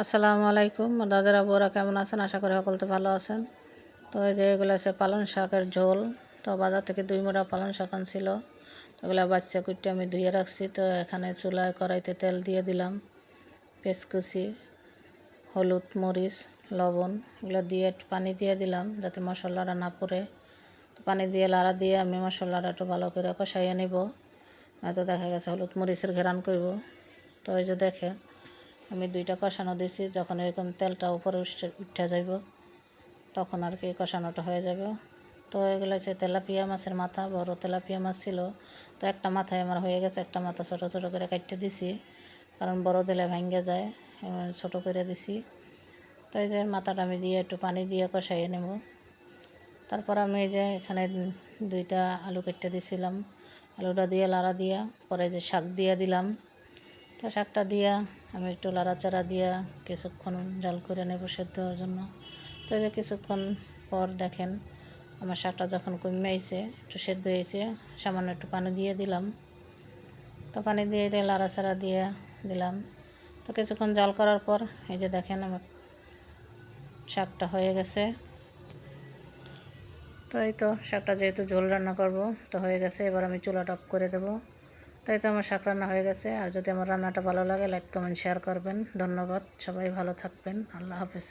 আসসালামু আলাইকুম। দাদারা বউরা কেমন আছেন? আশা করি সকলতে ভালো আছেন। তো এই যে এগুলো আছে পালং শাকের ঝোল। তো বাজার থেকে দুই মোটা পালং শাক আনছিল। ওগুলো বাচ্চা কুটে আমি ধুয়ে রাখছি। তো এখানে চুলায় কড়াইতে তেল দিয়ে দিলাম। পেঁচকুচি হলুদ মরিচ, লবণ এগুলো দিয়ে পানি দিয়ে দিলাম যাতে মশলাটা না পড়ে। পানি দিয়ে লাড়া দিয়ে আমি মশলাটা একটু ভালো করে কষাইয়ে নিব। নয়তো দেখা গেছে হলুদ মরিচের ঘেরান করব। তো ওই যে দেখে আমি দুইটা কষানো দিছি, যখন এরকম তেলটা উপরে উঠে যাইব, তখন আর কি কষানোটা হয়ে যাবে। তো এগুলো হচ্ছে তেলাপিয়া মাছের মাথা, বড় তেলাপিয়া মাছ ছিল। তো একটা মাথায় আমার হয়ে গেছে, একটা মাথা ছোটো ছোটো করে কাটতে দিছি, কারণ বড় দিলে ভাঙ্গে যায় ছোটো করে দিছি। তো এই যে মাথাটা আমি দিয়ে একটু পানি দিয়ে কষাইয়ে নেব। তারপর আমি এই যে এখানে দুইটা আলু কেটে দিছিলাম। আলুটা দিয়ে, লাড়া দিয়া, পরে যে শাক দিয়ে দিলাম। তো শাকটা দিয়া আমি একটু লাড়াচাড়া দিয়া কিছুক্ষণ জাল করে নেব সেদ্ধ হওয়ার জন্য। তো যে কিছুক্ষণ পর দেখেন, আমার শাকটা যখন কমে আইছে, একটু সেদ্ধ হয়েছে, সামান্য একটু পানি দিয়ে দিলাম। তো পানি দিয়ে এটা লাড়াচাড়া দিয়ে দিলাম। তো কিছুক্ষণ জাল করার পর এই যে দেখেন আমার শাকটা হয়ে গেছে। তো এই তো শাকটা যেহেতু ঝোল রান্না করব, তো হয়ে গেছে। এবার আমি চুলাটা অফ করে দেবো। তাই তো আমার শাক রান্না হয়ে গেছে। আর যদি আমার রান্নাটা ভালো লাগে লাইক কমেন্ট শেয়ার করবেন। ধন্যবাদ। সবাই ভালো থাকবেন। আল্লাহ হাফিজ।